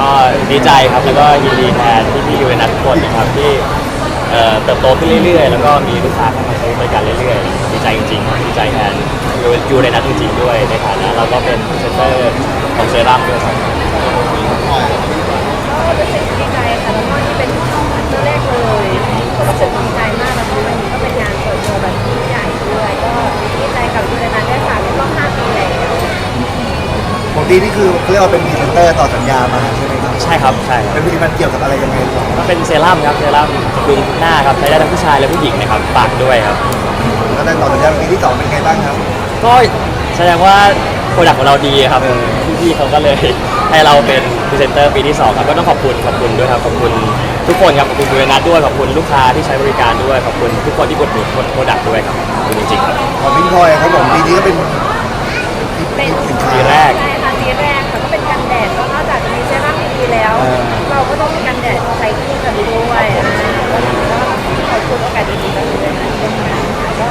ก็ดีใจครับแล้วก็ยินดีแทนพี่ๆยูเรนัสทุกคนนะครับที่เอ่อเติบโตขึ้นเรื่อยๆ แล้วก็มีลูกค้าเข้ามาใช้บริการเรื่อยๆ ดีใจจริงๆดีใจแทนยูเรนัสจริงๆด้วยในฐานะเราก็เป็นพรีเซนเตอร์ของเซรั่มด้วยครับก็รู้สึกดีใจค่ะแล้วก็นี่เป็นตัวแรกเลยก็รู้สึกดีใจมากแล้วก็วันนี้ก็เป็นงานเปิดตัวแบบยิ่งใหญ่ด้วยก็ดีใจกับยูเรนันด้วยค่ะในรอบ5ปีแล้วปกตินี่คือเขาเรียกว่าเป็นพรีเซนเตอร์ต่อสัญญามาใช่ไหมครับ ใช่ครับใช่ครับ เป็นผลิตภัณฑ์เกี่ยวกับอะไรยังไงหรอก็เป็นเซรั่มครับเซรั่มบำรุงหน้าครับใช้ได้ทั้งผู้ชายและผู้หญิงนะครับปากด้วยครับก็ได้ต่อสัญญาปีที่สองเป็นไงบ้างครับ ก็แสดงว่าโปรดักต์ของเราดีครับพี่ๆเขาก็เลยให้เราเป็นพรีเซนเตอร์ปีที่2ครับก็ต้องขอบคุณขอบคุณด้วยครับขอบคุณทุกคนครับขอบคุณบริษัทด้วยขอบคุณลูกค้าที่ใช้บริการด้วยขอบคุณทุกคนที่กดหนุนโปรดักต์ด้วยครับขอบคุณจริงๆครับ ของพิงพลอยครับผมปีนี้ก็เป็นเป็น สินค้า ปีแรก ใช่ค่ะปีแรกค่ะก็เป็นกันแดดก็นอกจากจะมีเซรั่มดีๆแล้ว เราก็ต้องมีกันแดดใช้คู่กันด้วยอ่าก็ขอบคุณโอกาสดีๆก็คือได้มาร่วมงานค่ะก็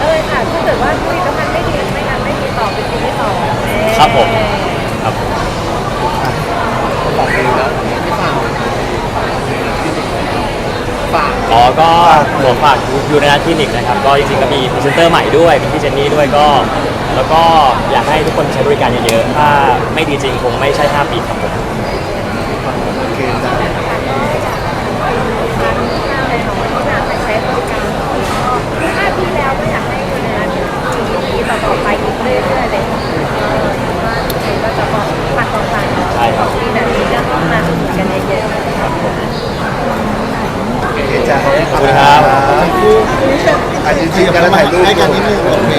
เออค่ะถ้าเกิดว่าผลิตภัณฑ์ไม่ดีไม่งั้นไม่มีต่อเป็นปีที่สองเอ้ย ครับผมครับ ฝากเลยแล้วที่ฝากฝา กอ๋อก็ผมฝากอยู่ในาคลินิกนะครับ ก็จริงๆก็มีพรีเซนเตอร์ใหม่ด้วยมีพี่เจนนี่ด้วยก็ แล้วก็อยากให้ทุกคนใช้บริการเยอะๆ ถ้าไม่ดีจริงคงไม่ใช่ 5 ปีครับผม โอเคจ้ะ ขอบคุณครับ อันนี้จริกันล้วถ่ายรูปให้กันนิดนึงโอเค